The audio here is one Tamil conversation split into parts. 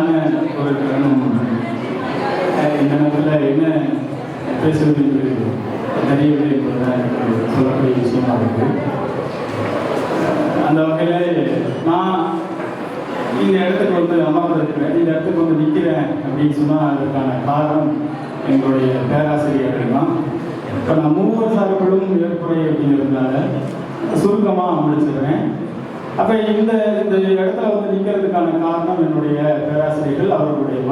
அருமையான ஒரு தருணம் இந்த நேரத்தில் என்ன பேசுவது என்று தெரியவில்லை என்பதுதான் சொல்லக்கூடிய விஷயமா இருக்கு. அந்த வகையில் நான் இந்த இடத்துக்கு வந்து அமர்ந்திருக்கிறேன் இந்த இடத்துக்கு வந்து நிற்கிறேன் அப்படின்னு சொன்னால் அதற்கான காரணம் எங்களுடைய பேராசிரியர்கள் தான். இப்போ நான் மூவர் சார்பிலும் ஏற்புரை அப்படிங்கிறதுனால சுருக்கமாக முடிச்சிடுறேன் அப்போ இந்த இந்த இடத்துல வந்து நிற்கிறதுக்கான காரணம் என்னுடைய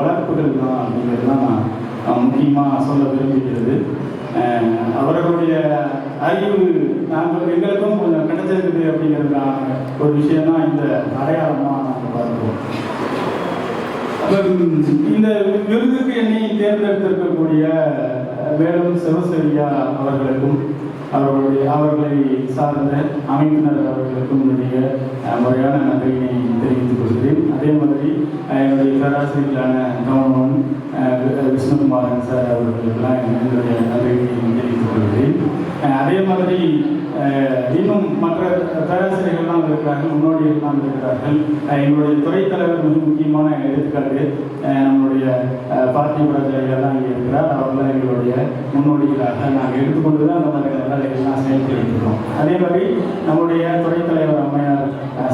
வளர்ப்புகள் தான் அப்படிங்கிறது தான் நான் முக்கியமாக சொல்ல விரும்புகிறது. அஹ் அவர்களுடைய அறிவு நாங்கள் எங்களுக்கும் கொஞ்சம் கிடைச்சிருக்குது அப்படிங்கிறதுக்கான ஒரு விஷயம் தான் இந்த அடையாளமாக நாங்கள் பார்க்கிறோம். இந்த விருதுக்கு என்னை தேர்ந்தெடுத்திருக்கக்கூடிய வேலும் சிவசரியா அவர்களுக்கும் அவர்களுடைய அவர்களை சார்ந்த அமைப்பினர் அவர்களுக்கும் என்னுடைய முறையான நன்றியினை தெரிவித்துக் கொள்கிறேன். அதே மாதிரி என்னுடைய பேராசிரியர்களான கவர்மன் விஷ்ணுகுமாரன் சார் அவர்கள் எங்களுடைய என்னுடைய தெரிவித்துக் கொள்கிறேன். அதே மாதிரி இன்னும் மற்ற பேராசிரியர்கள்லாம் இருக்கிறார்கள் முன்னோடிகள்லாம் இருக்கிறார்கள். எங்களுடைய துறை தலைவர் மிக முக்கியமான எடுத்துக்காட்டு நம்மளுடைய அஹ், இங்கே இருக்கிறார். அவர்லாம் எங்களுடைய முன்னோடிகளாக நாங்கள் எடுத்துக்கொண்டு தான் அந்த மாதிரி வேலைகள்லாம் செயல்படுத்திருக்கோம் அதே மாதிரி நம்முடைய துறை தலைவர் அம்மையார் அஹ்,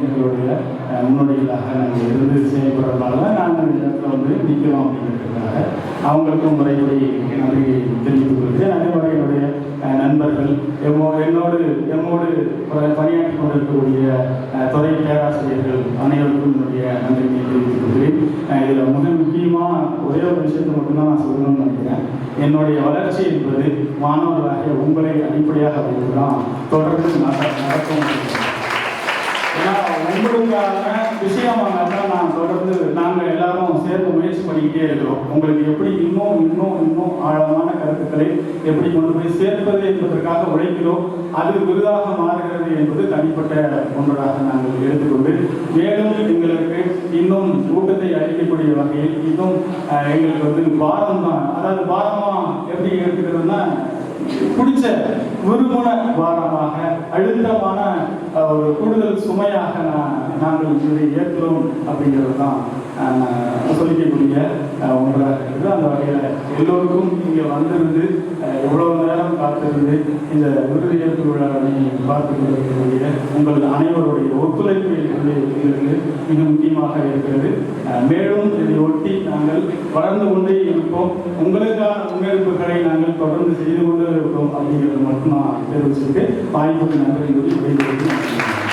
எங்களுடைய முன்னோடிகளாக நாங்கள் இருந்து செயல்படுறதுனால தான் நாங்கள் இந்த இடத்துல வந்து நிற்கிறோம் அப்படிங்கிறதுக்காக அவங்களுக்கும் முறைப்படி நன்றி தெரிவித்துக் கொள்கிறேன் அதே மாதிரி என்னுடைய நண்பர்கள் எம்மோ என்னோடு எம்மோடு ப- பணியாற்றி கொண்டிருக்கக்கூடிய துறை பேராசிரியர்கள் அனைவருக்கும் என்னுடைய நன்றியை தெரிவித்துக் கொள்கிறேன் இதில் மிக முக்கியமாக ஒரே ஒரு விஷயத்தை மட்டும்தான் நான் சொல்லணும்னு நினைக்கிறேன். என்னுடைய வளர்ச்சி என்பது மாணவர்களாகிய உங்களை அடிப்படையாக வைத்துதான் தொடர்ந்து நடக்கும் ஏன்னா உங்களுக்கான விஷயமாக தான் நான் தொடர்ந்து நாங்கள் எல்லாரும் சேர்ந்து முயற்சி பண்ணிக்கிட்டே இருக்கிறோம். உங்களுக்கு எப்படி இன்னும் இன்னும் இன்னும் ஆழமான கருத்துக்களை எப்படி கொண்டு போய் சேர்ப்பது என்பதற்காக உழைக்கிறோம். அது விருதாக மாறுகிறது என்பது தனிப்பட்ட ஒன்றாக நாங்கள் எடுத்துக்கொண்டு மேலும் எங்களுக்கு இன்னும் ஊட்டத்தை அளிக்கக்கூடிய வகையில் இன்னும் எங்களுக்கு வந்து பாரம் தான் அதாவது பாரமா எப்படி எடுத்துக்கிறதுனா பிடிச்ச விரும்புன பாரமாக அழுத்தமான ஒரு கூடுதல் சுமையாக நான் நாங்கள் இதை ஏற்கிறோம் அப்படிங்கிறது தான் சொல்லிக்கக்கூடிய ஒன்றாக இருக்குது. அந்த வகையில் எல்லோருக்கும் இங்கே வந்திருந்து எவ்வளவு நேரம் காத்திருந்து இந்த விருது ஏற்பு விழாவை பார்த்து கொண்டிருக்கக்கூடிய உங்கள் அனைவருடைய ஒத்துழைப்பு என்பது எங்களுக்கு மிக முக்கியமாக இருக்கிறது. மேலும் இதை ஒட்டி நாங்கள் வளர்ந்து கொண்டே வந்து செய்து கொண்டு இருக்கிறோம் அப்படிங்கிறது மட்டும் நான் தெரிவிச்சிருக்கேன் வாய்ப்புக்கு நன்றி கூறி